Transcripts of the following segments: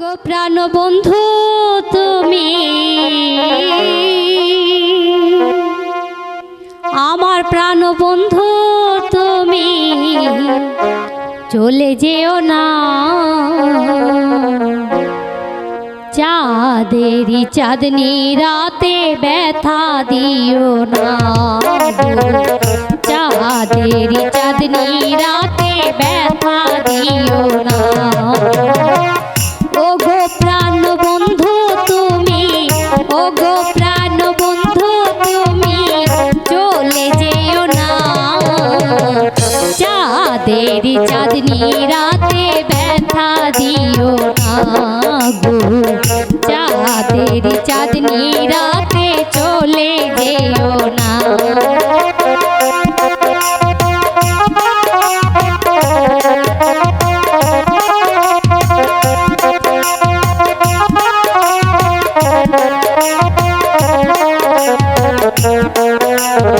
গো প্রাণ বন্ধু তুমি। আমার প্রাণ বন্ধু তুমি। চলে যেও না। চাঁদেরই চাঁদনি রাতে ব্যথা দিও না। চাঁদের চাঁদনি রাতে ব্যথা দিও না। তেরি চাঁদনি রাতে ব্যথা দিও না গো। যা তেরি চাঁদনি রাতে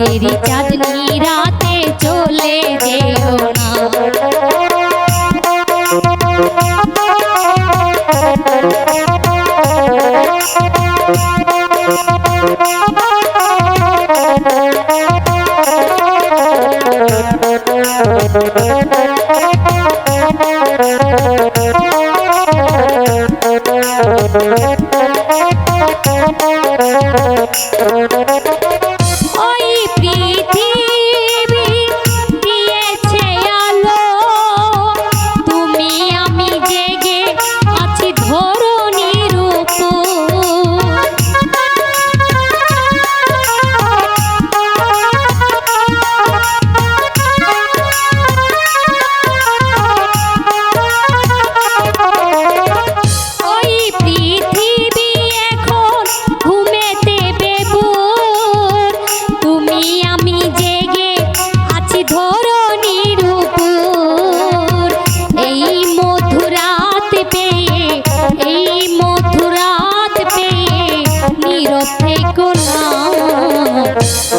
আধেরি চাঁদনি রাতে চলে যেও না। Thank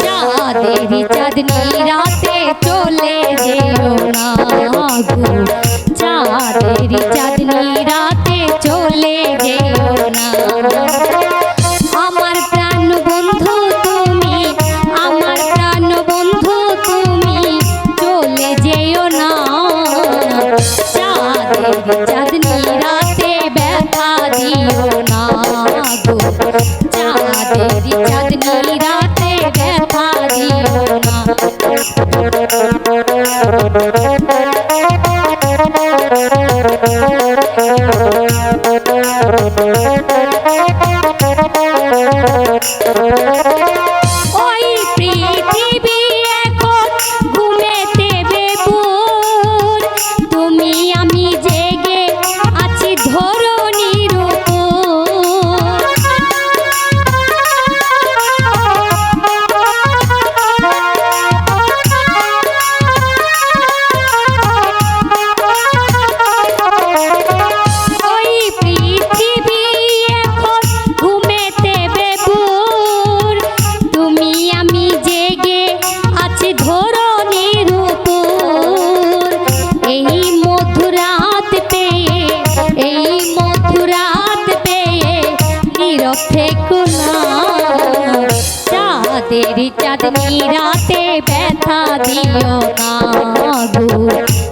চাঁদেরি চাঁদনি রাতে চলে যেও না গো। চাঁদেরি চাঁদনি রাতে চলে चौथे कुना चादनी राते बैठा दियो ना